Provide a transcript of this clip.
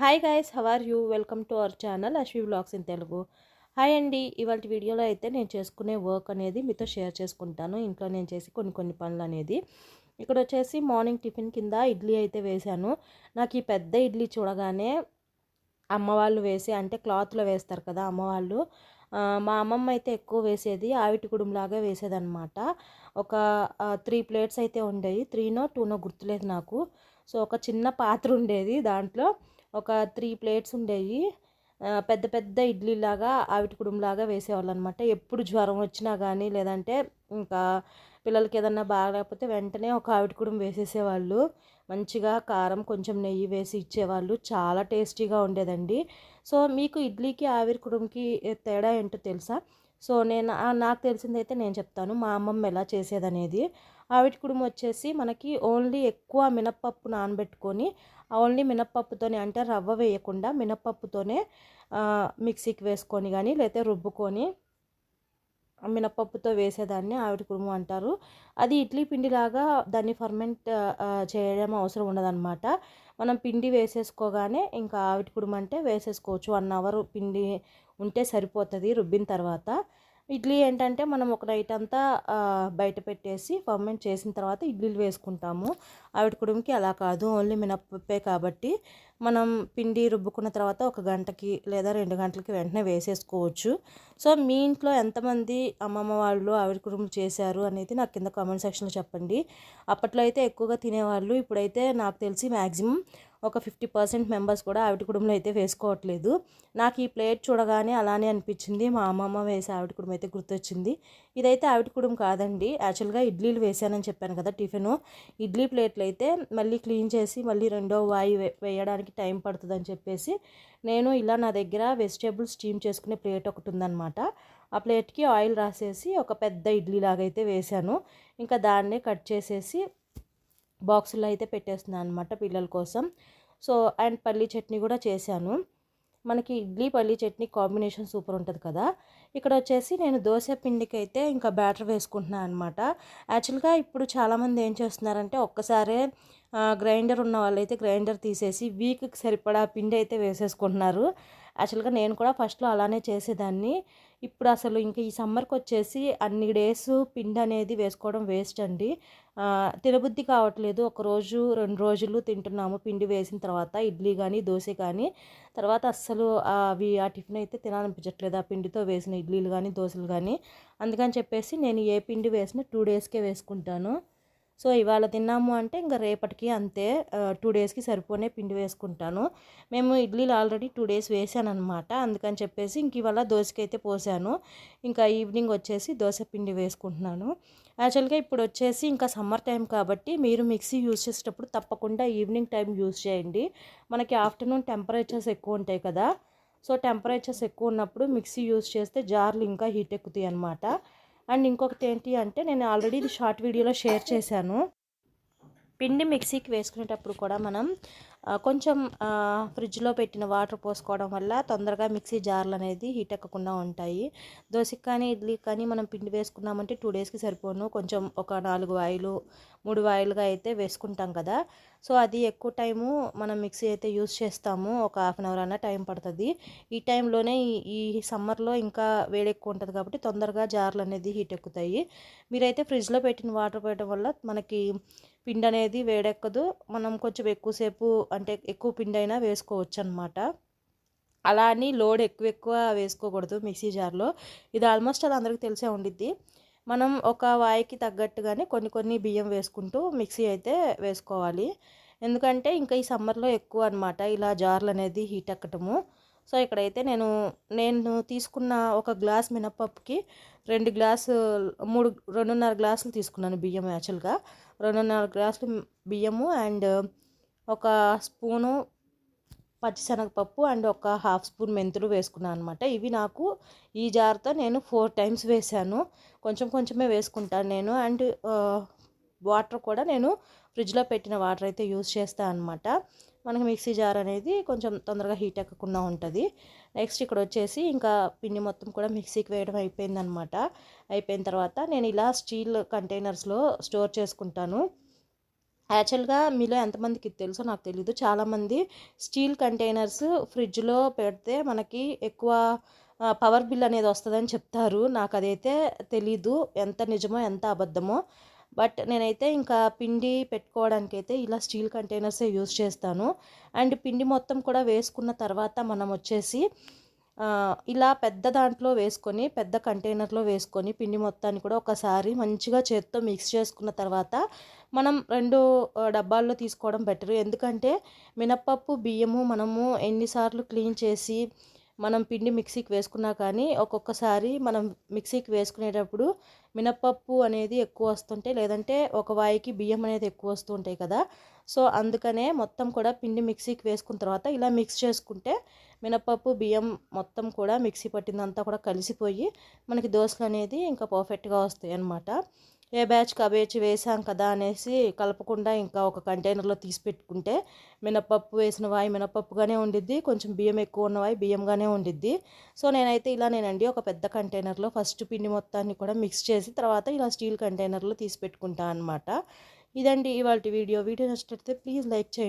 Hi guys how are you welcome to our channel Ashwi blogs in Telugu hi అండి ఇవాళ వీడియోలో అయితే నేను చేసుకునే వర్క్ అనేది మీతో షేర్ చేసుకుంటాను. ఇంట్లో నేను చేసి కొన్ని కొన్ని పనులు అనేది. ఇక్కడ వచ్చేసి మార్నింగ్ టిఫిన్ కింద ఇడ్లీ అయితే వేశాను. నాకు ఈ పెద్ద ఇడ్లీ చూడగానే అమ్మవాళ్ళు వేసి అంటే క్లాత్లో వేస్తారు కదా అమ్మ వాళ్ళు మా అమ్మమ్మ అయితే ఎక్కువ వేసేది ఆవిటి కుడుంలాగా వేసేదనమాట ఒక త్రీ ప్లేట్స్ అయితే ఉండేవి. త్రీనో టూనో గుర్తులేదు నాకు. సో ఒక చిన్న పాత్ర ఉండేది దాంట్లో. ఒక త్రీ ప్లేట్స్ ఉండేవి. పెద్ద పెద్ద ఇడ్లీలాగా ఆవిటి కుడుంలాగా వేసేవాళ్ళు అనమాట ఎప్పుడు జ్వరం వచ్చినా కానీ లేదంటే ఇంకా పిల్లలకి ఏదన్నా బాగలేకపోతే వెంటనే ఒక ఆవిటి కుడుం వేసేసేవాళ్ళు. మంచిగా కారం కొంచెం నెయ్యి వేసి ఇచ్చేవాళ్ళు. చాలా టేస్టీగా ఉండేదండి. సో మీకు ఇడ్లీకి ఆవిరి కుడుంకి తేడా ఏంటో తెలుసా? సో నేను నాకు తెలిసిందైతే నేను చెప్తాను. మా అమ్మమ్మ ఎలా చేసేదనేది. ఆవిటి కుడుము వచ్చేసి మనకి ఓన్లీ ఎక్కువ మినప్పప్పు నానబెట్టుకొని ఓన్లీ మినప్పప్పుతోనే అంటే రవ్వ వేయకుండా మినప్పప్పుతోనే మిక్సీకి వేసుకొని కానీ లేకపోతే రుబ్బుకొని మినపప్పుతో వేసేదాన్ని ఆవిడ కుడుము అంటారు. అది ఇడ్లీ పిండిలాగా దాన్ని ఫర్మెంట్ చేయడం అవసరం ఉండదన్నమాట. మనం పిండి వేసేసుకోగానే ఇంకా ఆవిడ కుడుము అంటే వేసేసుకోవచ్చు. వన్ అవర్ పిండి ఉంటే సరిపోతుంది రుబ్బిన తర్వాత. ఇడ్లీ ఏంటంటే మనం ఒక నైట్ అంతా బయట పెట్టేసి ఫర్మెంట్ చేసిన తర్వాత ఇడ్లీలు వేసుకుంటాము. ఆవిడ కుడుముకి అలా కాదు ఓన్లీ మినప్పప్పే కాబట్టి మనం పిండి రుబ్బుకున్న తర్వాత ఒక గంటకి లేదా రెండు గంటలకి వెంటనే వేసేసుకోవచ్చు. సో మీ ఇంట్లో ఎంతమంది అమ్మమ్మ వాళ్ళు ఆవిడ కుటుంబం చేశారు అనేది నాకు కింద కామెంట్ సెక్షన్లో చెప్పండి. అప్పట్లో అయితే ఎక్కువగా తినేవాళ్ళు ఇప్పుడైతే నాకు తెలిసి మ్యాక్సిమం ఒక ఫిఫ్టీ పర్సెంట్ మెంబర్స్ కూడా ఆవిడ కుటుంబంలో అయితే వేసుకోవట్లేదు. నాకు ఈ ప్లేట్ చూడగానే అలానే అనిపించింది. మా అమ్మమ్మ వేసే ఆవిడ కుటుంబం అయితే గుర్తొచ్చింది. ఇదైతే ఆవిడ కుటుంబం కాదండి. యాక్చువల్గా ఇడ్లీలు వేసానని చెప్పాను కదా టిఫిన్. ఇడ్లీ ప్లేట్లు అయితే మళ్ళీ క్లీన్ చేసి మళ్ళీ రెండో వాయి వేయడానికి టైం పడుతుందని చెప్పేసి నేను ఇలా నా దగ్గర వెజిటేబుల్స్ స్టీమ్ చేసుకునే ప్లేట్ ఒకటి ఉందన్నమాట. ఆ ప్లేట్కి ఆయిల్ రాసేసి ఒక పెద్ద ఇడ్లీ లాగా అయితే వేశాను ఇంకా దాన్నే కట్ చేసేసి బాక్సుల్లో అయితే పెట్టేస్తున్నాను అనమాట పిల్లల కోసం. సో అండ్ పల్లీ చట్నీ కూడా చేశాను. మనకి ఇడ్లీ పల్లీ చట్నీ కాంబినేషన్ సూపర్ ఉంటుంది కదా. ఇక్కడ వచ్చేసి నేను దోశ పిండికి అయితే ఇంకా బ్యాటర్ వేసుకుంటున్నాను అనమాట యాక్చువల్గా ఇప్పుడు చాలామంది ఏం చేస్తున్నారంటే ఒక్కసారే గ్రైండర్ ఉన్న వాళ్ళైతే గ్రైండర్ తీసేసి వీక్కి సరిపడా పిండి అయితే వేసేసుకుంటున్నారు. యాక్చువల్గా నేను కూడా ఫస్ట్లో అలానే చేసేదాన్ని. ఇప్పుడు అసలు ఇంకా ఈ సమ్మర్కి వచ్చేసి అన్ని డేస్ పిండి అనేది వేసుకోవడం వేస్ట్ అండి. తినబుద్ధి కావట్లేదు. ఒక రోజు రెండు రోజులు తింటున్నాము. పిండి వేసిన తర్వాత ఇడ్లీ కానీ దోశ కానీ తర్వాత అస్సలు అవి ఆ టిఫిన్ అయితే తినాలనిపించట్లేదు. ఆ పిండితో వేసిన ఇడ్లీలు కానీ దోశలు కానీ అందుకని చెప్పేసి నేను ఏ పిండి వేసిన టూ డేస్కే వేసుకుంటాను. సో ఇవాళ తిన్నాము అంటే ఇంకా రేపటికి అంతే. టూ డేస్కి సరిపోనే పిండి వేసుకుంటాను. మేము ఇడ్లీలు ఆల్రెడీ టూ డేస్ వేసాను అనమాట అందుకని చెప్పేసి ఇంక ఇవాళ దోశకి అయితే పోసాను. ఇంకా ఈవినింగ్ వచ్చేసి దోశ పిండి వేసుకుంటున్నాను. యాక్చువల్గా ఇప్పుడు వచ్చేసి ఇంకా సమ్మర్ టైం కాబట్టి మీరు మిక్సీ యూజ్ చేసేటప్పుడు తప్పకుండా ఈవినింగ్ టైం యూజ్ చేయండి. మనకి ఆఫ్టర్నూన్ టెంపరేచర్స్ ఎక్కువ ఉంటాయి కదా. సో టెంపరేచర్స్ ఎక్కువ ఉన్నప్పుడు మిక్సీ యూజ్ చేస్తే జార్లు ఇంకా హీట్ ఎక్కుతాయి అనమాట అండ్ ఇంకొకటి ఏంటి అంటే నేను ఆల్రెడీ ఇది షార్ట్ వీడియోలో షేర్ చేశాను. పిండి మిక్సీకి వేసుకునేటప్పుడు కూడా మనం కొంచెం ఫ్రిడ్జ్లో పెట్టిన వాటర్ పోసుకోవడం వల్ల తొందరగా మిక్సీ జార్లు అనేది హీట్ ఎక్కకుండా ఉంటాయి. దోశకి కానీ ఇడ్లీకి కానీ మనం పిండి వేసుకున్నామంటే టూ డేస్కి సరిపోను. కొంచెం ఒక నాలుగు వాయిలు మూడు వాయిలుగా అయితే వేసుకుంటాం కదా. సో అది ఎక్కువ టైము మనం మిక్సీ అయితే యూస్ చేస్తాము. ఒక హాఫ్ అన్ అవర్ అన్న టైం పడుతుంది. ఈ టైంలోనే ఈ- ఈ సమ్మర్లో ఇంకా వేడి ఎక్కువ ఉంటుంది కాబట్టి తొందరగా జార్లు అనేది హీట్ ఎక్కుతాయి. మీరైతే ఫ్రిడ్జ్లో పెట్టిన వాటర్ పోయడం వల్ల మనకి పిండి అనేది వేడెక్కదు. మనం కొంచెం ఎక్కువసేపు అంటే ఎక్కువ పిండి అయినా వేసుకోవచ్చు అనమాట అలా అని లోడ్ ఎక్కువ ఎక్కువ వేసుకోకూడదు మిక్సీ జార్లో. ఇది ఆల్మోస్ట్ అది అందరికీ తెలిసే ఉండిద్ది. మనం ఒక వాయికి తగ్గట్టుగానే కొన్ని కొన్ని బియ్యం వేసుకుంటూ మిక్సీ అయితే వేసుకోవాలి. ఎందుకంటే ఇంకా ఈ సమ్మర్లో ఎక్కువ అనమాట ఇలా జార్లు అనేది హీట్ ఎక్కటము. సో ఇక్కడైతే నేను నేను తీసుకున్న ఒక గ్లాస్ మినపప్పుకి రెండు గ్లాసు మూడు రెండున్నర గ్లాసులు తీసుకున్నాను బియ్యం యాక్చువల్గా. రెండున్నర గ్లాసులు బియ్యము అండ్ ఒక స్పూను పచ్చిశనగపప్పు అండ్ ఒక హాఫ్ స్పూన్ మెంతులు వేసుకున్నాను అనమాట ఇవి నాకు ఈ జార్తో నేను ఫోర్ టైమ్స్ వేసాను. కొంచెం కొంచెమే వేసుకుంటాను నేను అండ్ వాటర్ కూడా నేను ఫ్రిడ్జ్లో పెట్టిన వాటర్ అయితే యూజ్ చేస్తాను అనమాట మనకి మిక్సీ జార్ అనేది కొంచెం తొందరగా హీట్ ఎక్కకుండా ఉంటుంది. నెక్స్ట్ ఇక్కడ వచ్చేసి ఇంకా పిండి మొత్తం కూడా మిక్సీకి వేయడం అయిపోయిందనమాట అయిపోయిన తర్వాత నేను ఇలా స్టీల్ కంటైనర్స్లో స్టోర్ చేసుకుంటాను. యాక్చువల్గా మీలో ఎంతమందికి తెలుసో నాకు తెలీదు. చాలామంది స్టీల్ కంటైనర్స్ ఫ్రిడ్జ్లో పెడితే మనకి ఎక్కువ పవర్ బిల్ అనేది వస్తుందని చెప్తారు. నాకు అదైతే తెలీదు. ఎంత నిజమో ఎంత అబద్ధమో. బట్ నేనైతే ఇంకా పిండి పెట్టుకోవడానికి అయితే ఇలా స్టీల్ కంటైనర్సే యూస్ చేస్తాను. అండ్ పిండి మొత్తం కూడా వేసుకున్న తర్వాత మనం వచ్చేసి ఇలా పెద్ద దాంట్లో వేసుకొని పెద్ద కంటైనర్లో వేసుకొని పిండి మొత్తాన్ని కూడా ఒకసారి మంచిగా చేత్తో మిక్స్ చేసుకున్న తర్వాత మనం రెండు డబ్బాల్లో తీసుకోవడం బెటర్. ఎందుకంటే మినప్పప్పు బియ్యము మనము ఎన్నిసార్లు క్లీన్ చేసి మనం పిండి మిక్సీకి వేసుకున్నా కానీ ఒక్కొక్కసారి మనం మిక్సీకి వేసుకునేటప్పుడు మినప్పప్పు అనేది ఎక్కువ వస్తుంటే లేదంటే ఒక వాయికి బియ్యం అనేది ఎక్కువ వస్తుంటాయి కదా. సో అందుకనే మొత్తం కూడా పిండి మిక్సీకి వేసుకున్న తర్వాత ఇలా మిక్స్ చేసుకుంటే మినప్పప్పు బియ్యం మొత్తం కూడా మిక్సీ పట్టిందంతా కూడా కలిసిపోయి మనకి దోశలు అనేది ఇంకా పర్ఫెక్ట్గా వస్తాయి అన్నమాట ఏ బ్యాచ్కి ఆ బ్యాచ్ వేసాం కదా అనేసి కలపకుండా ఇంకా ఒక కంటైనర్లో తీసి పెట్టుకుంటే మినపప్పు వేసిన వాయి మినపప్పుగానే ఉండిద్ది కొంచెం బియ్యం ఎక్కువ ఉన్న వాయి బియ్యంగానే ఉండిద్ది. సో నేనైతే ఇలా నేనండి ఒక పెద్ద కంటైనర్లో ఫస్ట్ పిండి మొత్తాన్ని కూడా మిక్స్ చేసి తర్వాత ఇలా స్టీల్ కంటైనర్లో తీసి పెట్టుకుంటాను అనమాట ఇదండి ఇవాళ వీడియో. వీడియో నచ్చినట్లయితే ప్లీజ్ లైక్ చేయండి.